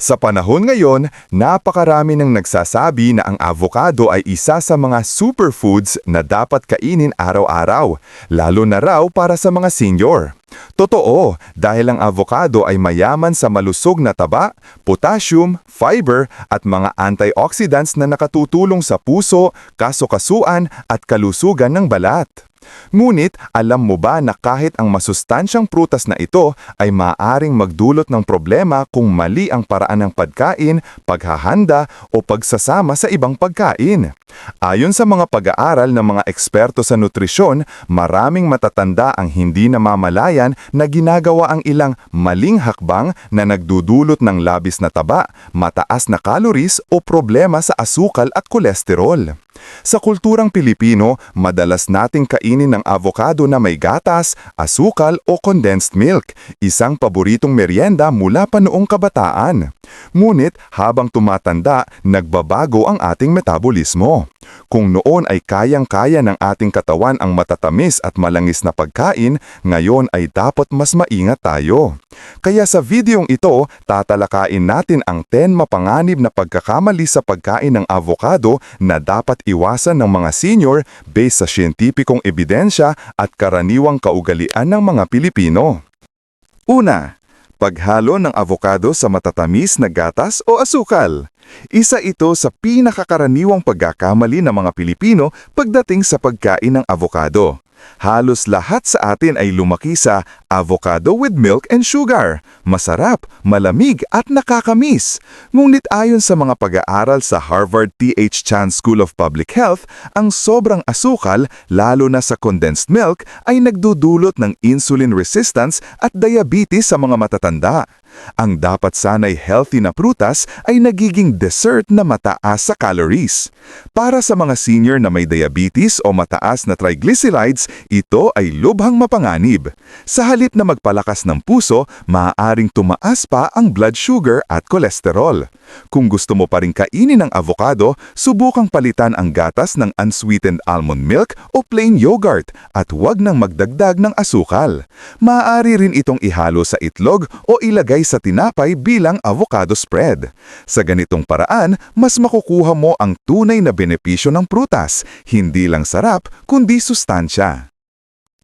Sa panahon ngayon, napakarami ng nagsasabi na ang avocado ay isa sa mga superfoods na dapat kainin araw-araw, lalo na raw para sa mga senior. Totoo, dahil ang avocado ay mayaman sa malusog na taba, potassium, fiber at mga antioxidants na nakatutulong sa puso, kasukasuan at kalusugan ng balat. Ngunit alam mo ba na kahit ang masustansyang prutas na ito ay maaaring magdulot ng problema kung mali ang paraan ng pagkain, paghahanda o pagsasama sa ibang pagkain? Ayon sa mga pag-aaral ng mga eksperto sa nutrisyon, maraming matatanda ang hindi namamalayan na ginagawa ang ilang maling hakbang na nagdudulot ng labis na taba, mataas na calories o problema sa asukal at kolesterol. Sa kulturang Pilipino, madalas nating kainin ng avocado na may gatas, asukal o condensed milk, isang paboritong merienda mula pa noong kabataan. Ngunit habang tumatanda, nagbabago ang ating metabolismo. Kung noon ay kayang-kaya ng ating katawan ang matatamis at malangis na pagkain, ngayon ay dapat mas maingat tayo. Kaya sa videong ito, tatalakayin natin ang 10 mapanganib na pagkakamali sa pagkain ng avocado na dapat iwasan ng mga senior based sa siyentipikong ebidensya at karaniwang kaugalian ng mga Pilipino. Una, paghalo ng avocado sa matatamis na gatas o asukal. Isa ito sa pinakakaraniwang pagkakamali ng mga Pilipino pagdating sa pagkain ng avocado. Halos lahat sa atin ay lumaki sa avocado with milk and sugar. Masarap, malamig at nakakamis. Ngunit ayon sa mga pag-aaral sa Harvard T.H. Chan School of Public Health, ang sobrang asukal, lalo na sa condensed milk, ay nagdudulot ng insulin resistance at diabetes sa mga matatanda. Ang dapat sanay healthy na prutas ay nagiging dessert na mataas sa calories. Para sa mga senior na may diabetes o mataas na triglycerides, ito ay lubhang mapanganib. Sa halip na magpalakas ng puso, maaaring tumaas pa ang blood sugar at kolesterol. Kung gusto mo pa rin kainin ang avocado, subukang palitan ang gatas ng unsweetened almond milk o plain yogurt at huwag nang magdagdag ng asukal. Maaari rin itong ihalo sa itlog o ilagay sa tinapay bilang avocado spread. Sa ganitong paraan, mas makukuha mo ang tunay na benepisyo ng prutas, hindi lang sarap kundi sustansya.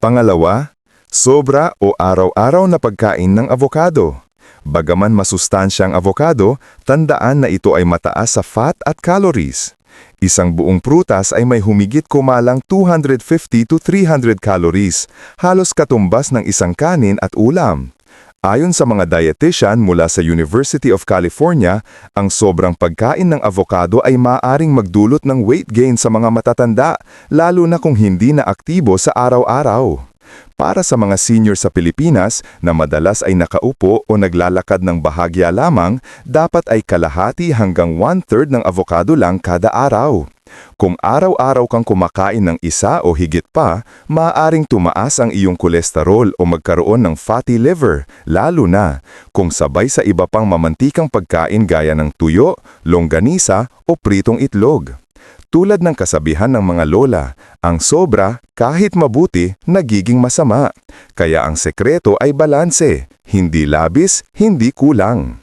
Pangalawa, sobra o araw-araw na pagkain ng avocado. Bagaman masustansya ang avocado, tandaan na ito ay mataas sa fat at calories. Isang buong prutas ay may humigit kumalang 250 to 300 calories, halos katumbas ng isang kanin at ulam. Ayon sa mga dietitian mula sa University of California, ang sobrang pagkain ng avocado ay maaring magdulot ng weight gain sa mga matatanda, lalo na kung hindi na aktibo sa araw-araw. Para sa mga senior sa Pilipinas na madalas ay nakaupo o naglalakad ng bahagya lamang, dapat ay kalahati hanggang one-third ng avocado lang kada araw. Kung araw-araw kang kumakain ng isa o higit pa, maaaring tumaas ang iyong kolesterol o magkaroon ng fatty liver, lalo na kung sabay sa iba pang mamantikang pagkain gaya ng tuyo, longganisa o pritong itlog. Tulad ng kasabihan ng mga lola, ang sobra, kahit mabuti, nagiging masama. Kaya ang sekreto ay balanse, hindi labis, hindi kulang.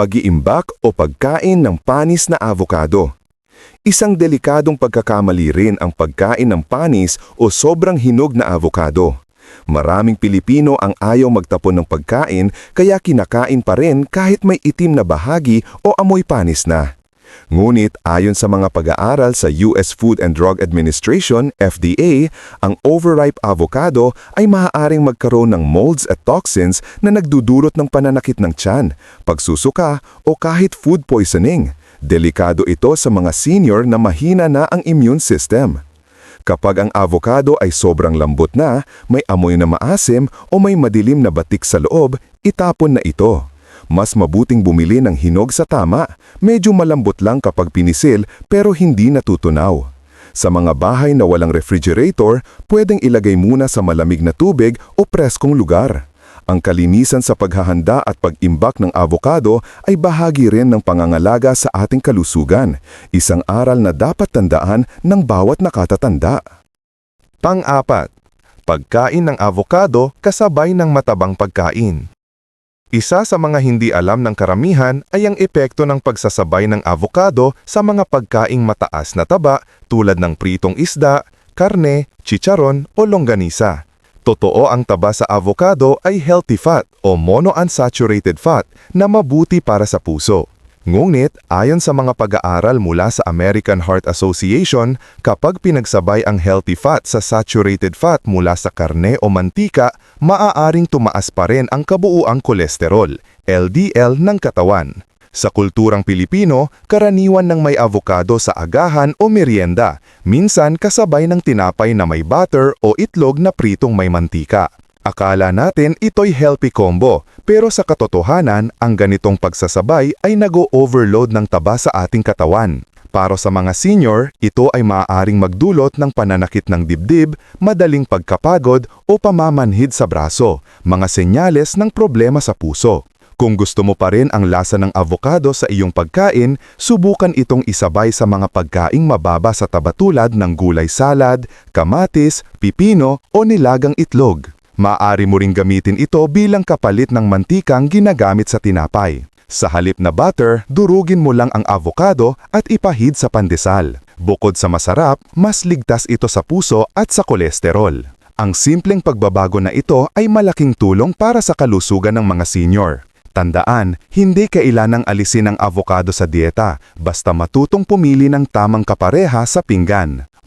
pag-iimbak o pagkain ng panis na avocado. Isang delikadong pagkakamali rin ang pagkain ng panis o sobrang hinog na avocado. Maraming Pilipino ang ayaw magtapon ng pagkain kaya kinakain pa rin kahit may itim na bahagi o amoy panis na. Ngunit ayon sa mga pag-aaral sa US Food and Drug Administration, FDA, ang overripe avocado ay maaaring magkaroon ng molds at toxins na nagdudulot ng pananakit ng tiyan, pagsusuka o kahit food poisoning. Delikado ito sa mga senior na mahina na ang immune system. Kapag ang avocado ay sobrang lambot na, may amoy na maasim o may madilim na batik sa loob, itapon na ito. Mas mabuting bumili ng hinog sa tama, medyo malambot lang kapag pinisil pero hindi natutunaw. Sa mga bahay na walang refrigerator, pwedeng ilagay muna sa malamig na tubig o preskong lugar. Ang kalinisan sa paghahanda at pag-imbak ng avocado ay bahagi rin ng pangangalaga sa ating kalusugan, isang aral na dapat tandaan ng bawat nakatatanda. Pang-apat, pagkain ng avocado kasabay ng matabang pagkain. Isa sa mga hindi alam ng karamihan ay ang epekto ng pagsasabay ng avocado sa mga pagkaing mataas na taba tulad ng pritong isda, karne, chicharon o longganisa. Totoo ang taba sa avocado ay healthy fat o monounsaturated fat na mabuti para sa puso. Ngunit, ayon sa mga pag-aaral mula sa American Heart Association, kapag pinagsabay ang healthy fat sa saturated fat mula sa karne o mantika, maaaring tumaas pa rin ang kabuuang kolesterol, LDL ng katawan. Sa kulturang Pilipino, karaniwan ng may avocado sa agahan o merienda, minsan kasabay ng tinapay na may butter o itlog na pritong may mantika. Akala natin ito'y healthy combo, pero sa katotohanan, ang ganitong pagsasabay ay nag-overload ng taba sa ating katawan. Para sa mga senior, ito ay maaaring magdulot ng pananakit ng dibdib, madaling pagkapagod o pamamanhid sa braso, mga senyales ng problema sa puso. Kung gusto mo pa rin ang lasa ng avocado sa iyong pagkain, subukan itong isabay sa mga pagkaing mababa sa taba tulad ng gulay salad, kamatis, pipino o nilagang itlog. Maaari mo ring gamitin ito bilang kapalit ng mantikang ginagamit sa tinapay. Sa halip na butter, durugin mo lang ang avocado at ipahid sa pandesal. Bukod sa masarap, mas ligtas ito sa puso at sa kolesterol. Ang simpleng pagbabago na ito ay malaking tulong para sa kalusugan ng mga senior. Tandaan, hindi kailanang alisin ang avocado sa dieta, basta matutong pumili ng tamang kapareha sa pinggan.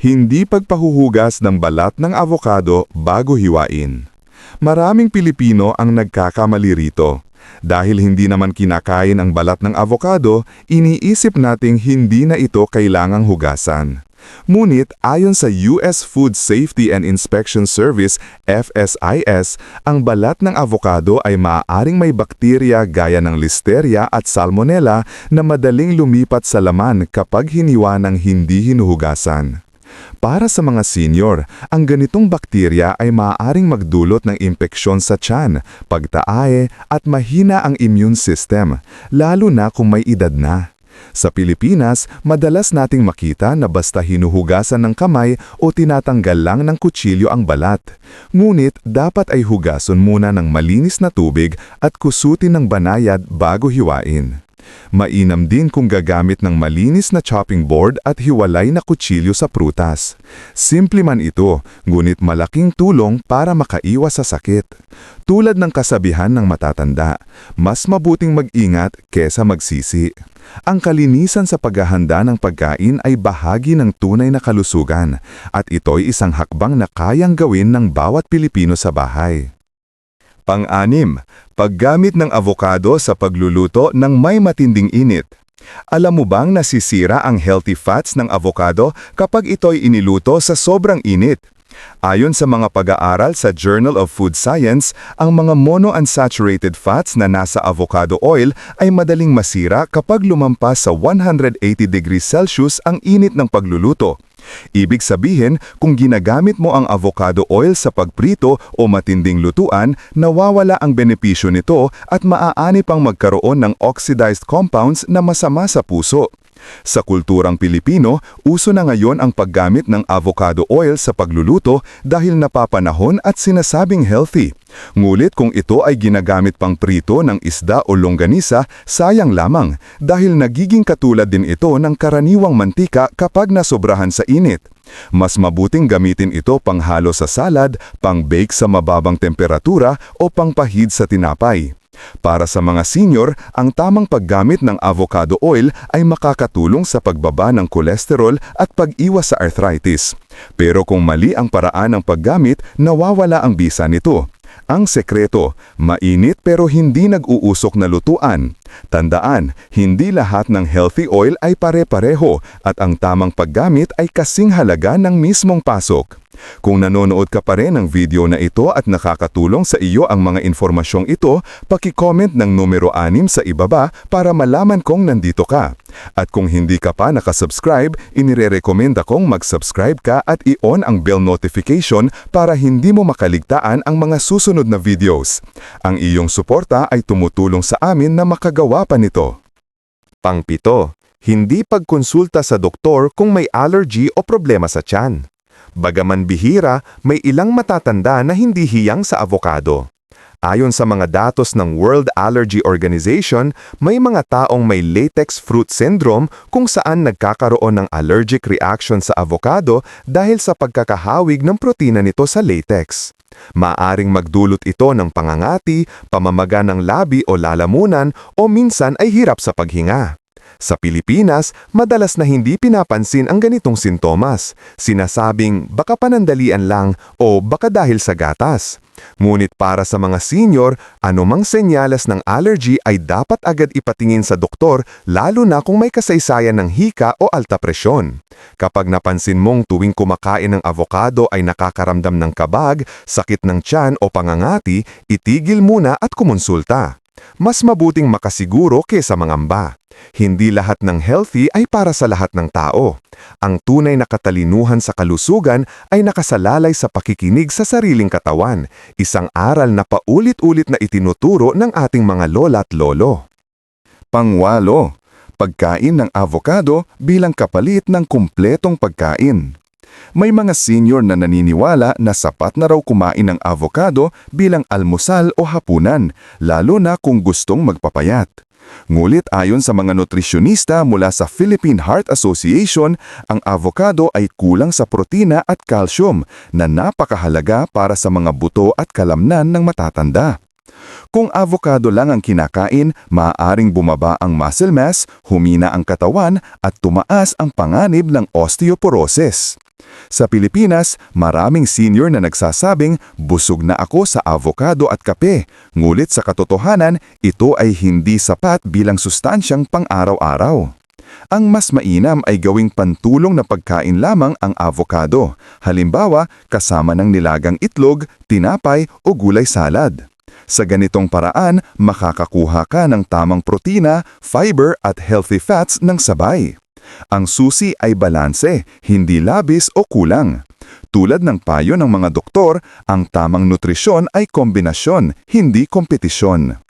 hindi pagpahuhugas ng balat ng avocado bago hiwain. Maraming Pilipino ang nagkakamali rito. Dahil hindi naman kinakain ang balat ng avocado, iniisip nating hindi na ito kailangang hugasan. Ngunit ayon sa US Food Safety and Inspection Service FSIS, ang balat ng avocado ay maaaring may bakterya gaya ng listeria at salmonella na madaling lumipat sa laman kapag hiniwa ng hindi hinuhugasan. Para sa mga senior, ang ganitong bakterya ay maaaring magdulot ng impeksyon sa tiyan, pagtaae at mahina ang immune system, lalo na kung may edad na. Sa Pilipinas, madalas nating makita na basta hinuhugasan ng kamay o tinatanggal lang ng kutsilyo ang balat. Ngunit dapat ay hugason muna ng malinis na tubig at kusutin ng banayad bago hiwain. Mainam din kung gagamit ng malinis na chopping board at hiwalay na kutsilyo sa prutas. Simple man ito, ngunit malaking tulong para makaiwas sa sakit. Tulad ng kasabihan ng matatanda, mas mabuting mag-ingat kesa magsisi. Ang kalinisan sa paghahanda ng pagkain ay bahagi ng tunay na kalusugan at ito'y isang hakbang na kayang gawin ng bawat Pilipino sa bahay. Pang-anim, paggamit ng avocado sa pagluluto ng may matinding init. Alam mo bang nasisira ang healthy fats ng avocado kapag ito'y iniluto sa sobrang init? Ayon sa mga pag-aaral sa Journal of Food Science, ang mga monounsaturated fats na nasa avocado oil ay madaling masira kapag lumampas sa 180 degrees Celsius ang init ng pagluluto. Ibig sabihin, kung ginagamit mo ang avocado oil sa pagprito o matinding lutuan, nawawala ang benepisyo nito at maaani pang magkaroon ng oxidized compounds na masama sa puso. Sa kulturang Pilipino, uso na ngayon ang paggamit ng avocado oil sa pagluluto dahil napapanahon at sinasabing healthy. Ngulit kung ito ay ginagamit pang prito ng isda o longganisa, sayang lamang dahil nagiging katulad din ito ng karaniwang mantika kapag nasobrahan sa init. Mas mabuting gamitin ito panghalo sa salad, pang-bake sa mababang temperatura o pangpahid sa tinapay. Para sa mga senior, ang tamang paggamit ng avocado oil ay makakatulong sa pagbaba ng kolesterol at pag-iwas sa arthritis. Pero kung mali ang paraan ng paggamit, nawawala ang bisa nito. Ang sekreto, mainit pero hindi nag-uusok na lutuan. Tandaan, hindi lahat ng healthy oil ay pare-pareho at ang tamang paggamit ay kasing halaga ng mismong pasok. Kung nanonood ka pa rin ng video na ito at nakakatulong sa iyo ang mga informasyong ito, paki-comment ng numero 6 sa ibaba para malaman kong nandito ka. At kung hindi ka pa nakasubscribe, inire-recommend akong mag-subscribe ka at i-on ang bell notification para hindi mo makaligtaan ang mga susunod na videos. Ang iyong suporta ay tumutulong sa amin na makagawa pa nito. Pangpito, hindi pagkonsulta sa doktor kung may allergy o problema sa tiyan. Bagaman bihira, may ilang matatanda na hindi hiyang sa avocado. Ayon sa mga datos ng World Allergy Organization, may mga taong may latex fruit syndrome kung saan nagkakaroon ng allergic reaction sa avocado dahil sa pagkakahawig ng protina nito sa latex. Maaring magdulot ito ng pangangati, pamamaga ng labi o lalamunan o minsan ay hirap sa paghinga. Sa Pilipinas, madalas na hindi pinapansin ang ganitong sintomas. Sinasabing baka panandalian lang o baka dahil sa gatas. Ngunit para sa mga senior, anumang senyales ng allergy ay dapat agad ipatingin sa doktor lalo na kung may kasaysayan ng hika o alta presyon. Kapag napansin mong tuwing kumakain ng avocado ay nakakaramdam ng kabag, sakit ng tiyan o pangangati, itigil muna at kumonsulta. Mas mabuting makasiguro kesa mangamba. Hindi lahat ng healthy ay para sa lahat ng tao. Ang tunay na katalinuhan sa kalusugan ay nakasalalay sa pakikinig sa sariling katawan, isang aral na paulit-ulit na itinuturo ng ating mga lola at lolo. Pangwalo, pagkain ng avocado bilang kapalit ng kumpletong pagkain. May mga senior na naniniwala na sapat na raw kumain ng avocado bilang almusal o hapunan, lalo na kung gustong magpapayat. Ngulit ayon sa mga nutrisyonista mula sa Philippine Heart Association, ang avocado ay kulang sa protina at calcium na napakahalaga para sa mga buto at kalamnan ng matatanda. Kung avocado lang ang kinakain, maaaring bumaba ang muscle mass, humina ang katawan at tumaas ang panganib ng osteoporosis. Sa Pilipinas, maraming senior na nagsasabing busog na ako sa avocado at kape, ngulit sa katotohanan, ito ay hindi sapat bilang sustansyang pang-araw-araw. Ang mas mainam ay gawing pantulong na pagkain lamang ang avocado, halimbawa kasama ng nilagang itlog, tinapay o gulay salad. Sa ganitong paraan, makakakuha ka ng tamang protina, fiber at healthy fats ng sabay. Ang susi ay balanse, hindi labis o kulang. Tulad ng payo ng mga doktor, ang tamang nutrisyon ay kombinasyon, hindi kompetisyon.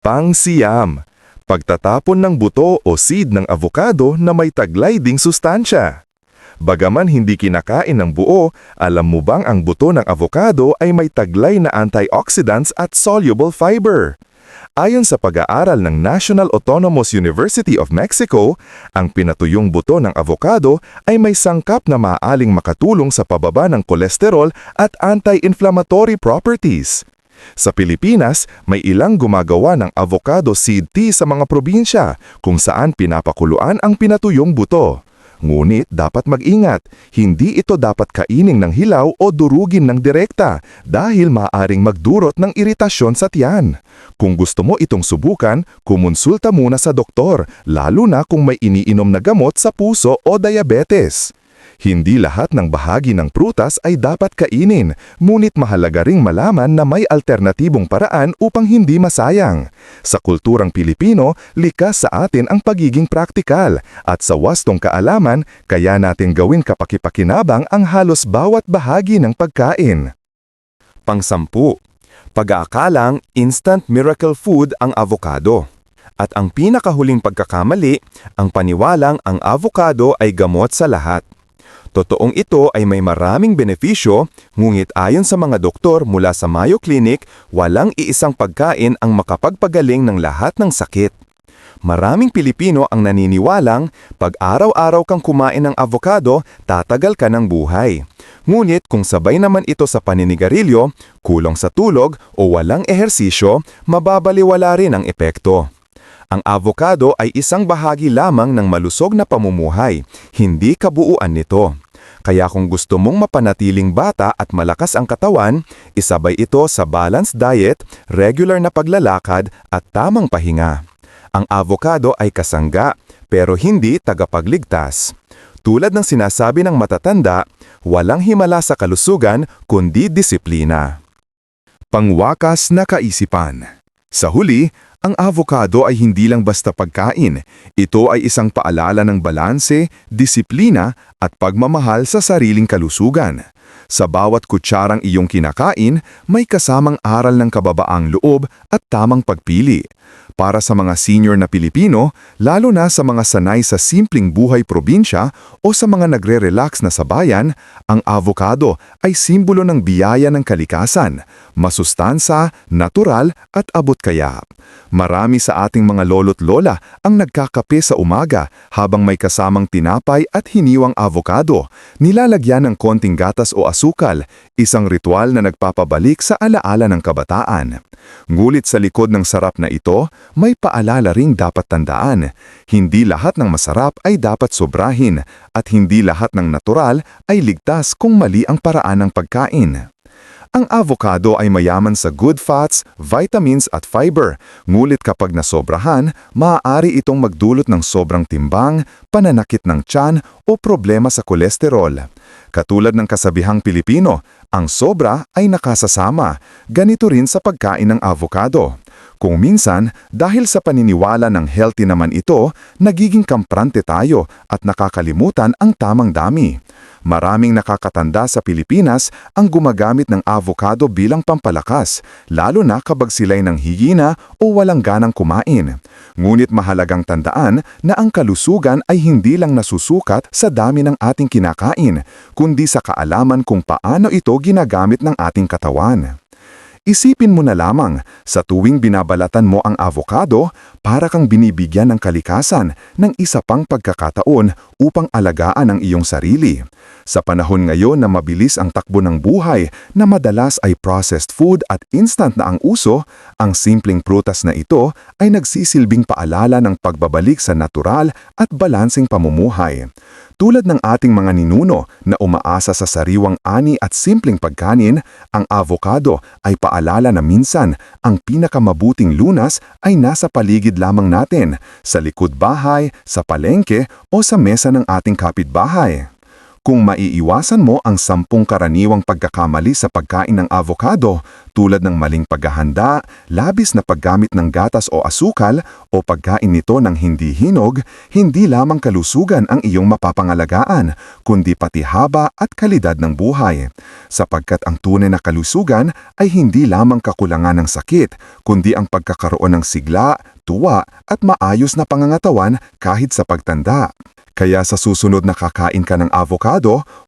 Pangsiyam Pagtatapon ng buto o seed ng avocado na may taglay ding sustansya. Bagaman hindi kinakain ng buo, alam mo bang ang buto ng avocado ay may taglay na antioxidants at soluble fiber? Ayon sa pag-aaral ng National Autonomous University of Mexico, ang pinatuyong buto ng avocado ay may sangkap na maaaling makatulong sa pababa ng kolesterol at anti-inflammatory properties. Sa Pilipinas, may ilang gumagawa ng avocado seed tea sa mga probinsya kung saan pinapakuluan ang pinatuyong buto. Ngunit dapat mag-ingat, hindi ito dapat kainin ng hilaw o durugin ng direkta dahil maaring magdurot ng iritasyon sa tiyan. Kung gusto mo itong subukan, kumonsulta muna sa doktor, lalo na kung may iniinom na gamot sa puso o diabetes. Hindi lahat ng bahagi ng prutas ay dapat kainin, ngunit mahalaga ring malaman na may alternatibong paraan upang hindi masayang. Sa kulturang Pilipino, likas sa atin ang pagiging praktikal at sa wastong kaalaman, kaya natin gawin kapakipakinabang ang halos bawat bahagi ng pagkain. Pangsampu, Pag-aakalang instant miracle food ang avocado. At ang pinakahuling pagkakamali, ang paniwalang ang avocado ay gamot sa lahat. Totoong ito ay may maraming benepisyo, ngunit ayon sa mga doktor mula sa Mayo Clinic, walang iisang pagkain ang makapagpagaling ng lahat ng sakit. Maraming Pilipino ang naniniwalang pag araw-araw kang kumain ng avocado, tatagal ka ng buhay. Ngunit kung sabay naman ito sa paninigarilyo, kulong sa tulog o walang ehersisyo, mababaliwala rin ang epekto. Ang avocado ay isang bahagi lamang ng malusog na pamumuhay, hindi kabuuan nito. Kaya kung gusto mong mapanatiling bata at malakas ang katawan, isabay ito sa balanced diet, regular na paglalakad at tamang pahinga. Ang avocado ay kasangga, pero hindi tagapagligtas. Tulad ng sinasabi ng matatanda, walang himala sa kalusugan kundi disiplina. Pangwakas na kaisipan Sa huli, ang avocado ay hindi lang basta pagkain. Ito ay isang paalala ng balanse, disiplina at pagmamahal sa sariling kalusugan. Sa bawat kutsarang iyong kinakain, may kasamang aral ng kababaang loob at tamang pagpili. Para sa mga senior na Pilipino, lalo na sa mga sanay sa simpleng buhay probinsya o sa mga nagre-relax na sa bayan, ang avocado ay simbolo ng biyaya ng kalikasan, masustansa, natural at abot kaya. Marami sa ating mga lolo't lola ang nagkakape sa umaga habang may kasamang tinapay at hiniwang avocado, nilalagyan ng konting gatas o asukal, isang ritual na nagpapabalik sa alaala ng kabataan. Ngulit sa likod ng sarap na ito, may paalala ring dapat tandaan. Hindi lahat ng masarap ay dapat sobrahin at hindi lahat ng natural ay ligtas kung mali ang paraan ng pagkain. Ang avocado ay mayaman sa good fats, vitamins at fiber, ngulit kapag nasobrahan, maaari itong magdulot ng sobrang timbang, pananakit ng tiyan o problema sa kolesterol. Katulad ng kasabihang Pilipino, ang sobra ay nakasasama. Ganito rin sa pagkain ng avocado. Kung minsan, dahil sa paniniwala ng healthy naman ito, nagiging kamprante tayo at nakakalimutan ang tamang dami. Maraming nakakatanda sa Pilipinas ang gumagamit ng avocado bilang pampalakas, lalo na kapag sila'y ng higina o walang ganang kumain. Ngunit mahalagang tandaan na ang kalusugan ay hindi lang nasusukat sa dami ng ating kinakain, kundi sa kaalaman kung paano ito ginagamit ng ating katawan. Isipin mo na lamang, sa tuwing binabalatan mo ang avocado, para kang binibigyan ng kalikasan ng isa pang pagkakataon upang alagaan ang iyong sarili. Sa panahon ngayon na mabilis ang takbo ng buhay na madalas ay processed food at instant na ang uso, ang simpleng prutas na ito ay nagsisilbing paalala ng pagbabalik sa natural at balanseng pamumuhay. Tulad ng ating mga ninuno na umaasa sa sariwang ani at simpleng pagkanin, ang avocado ay paalala na minsan ang pinakamabuting lunas ay nasa paligid lamang natin, sa likod bahay, sa palengke o sa mesa ng ating kapitbahay. Kung maiiwasan mo ang sampung karaniwang pagkakamali sa pagkain ng avocado tulad ng maling paghahanda, labis na paggamit ng gatas o asukal o pagkain nito ng hindi hinog, hindi lamang kalusugan ang iyong mapapangalagaan, kundi pati haba at kalidad ng buhay. Sapagkat ang tunay na kalusugan ay hindi lamang kakulangan ng sakit, kundi ang pagkakaroon ng sigla, tuwa at maayos na pangangatawan kahit sa pagtanda. Kaya sa susunod na kakain ka ng avocado,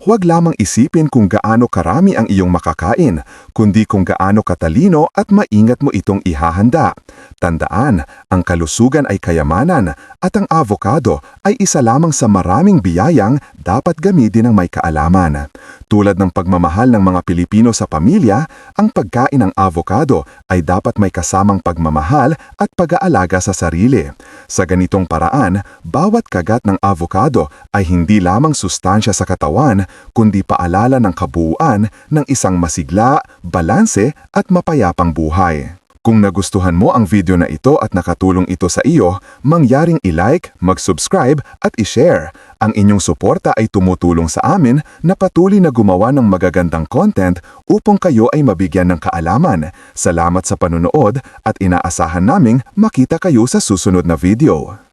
huwag lamang isipin kung gaano karami ang iyong makakain, kundi kung gaano katalino at maingat mo itong ihahanda. Tandaan, ang kalusugan ay kayamanan at ang avocado ay isa lamang sa maraming biyayang dapat gamitin ng may kaalaman. Tulad ng pagmamahal ng mga Pilipino sa pamilya, ang pagkain ng avocado ay dapat may kasamang pagmamahal at pag-aalaga sa sarili. Sa ganitong paraan, bawat kagat ng avocado ay hindi lamang sustansya sa katawan, kundi paalala ng kabuuan ng isang masigla, balanse at mapayapang buhay. Kung nagustuhan mo ang video na ito at nakatulong ito sa iyo, mangyaring i-like, mag-subscribe at i-share. Ang inyong suporta ay tumutulong sa amin na patuloy na gumawa ng magagandang content upang kayo ay mabigyan ng kaalaman. Salamat sa panunood at inaasahan naming makita kayo sa susunod na video.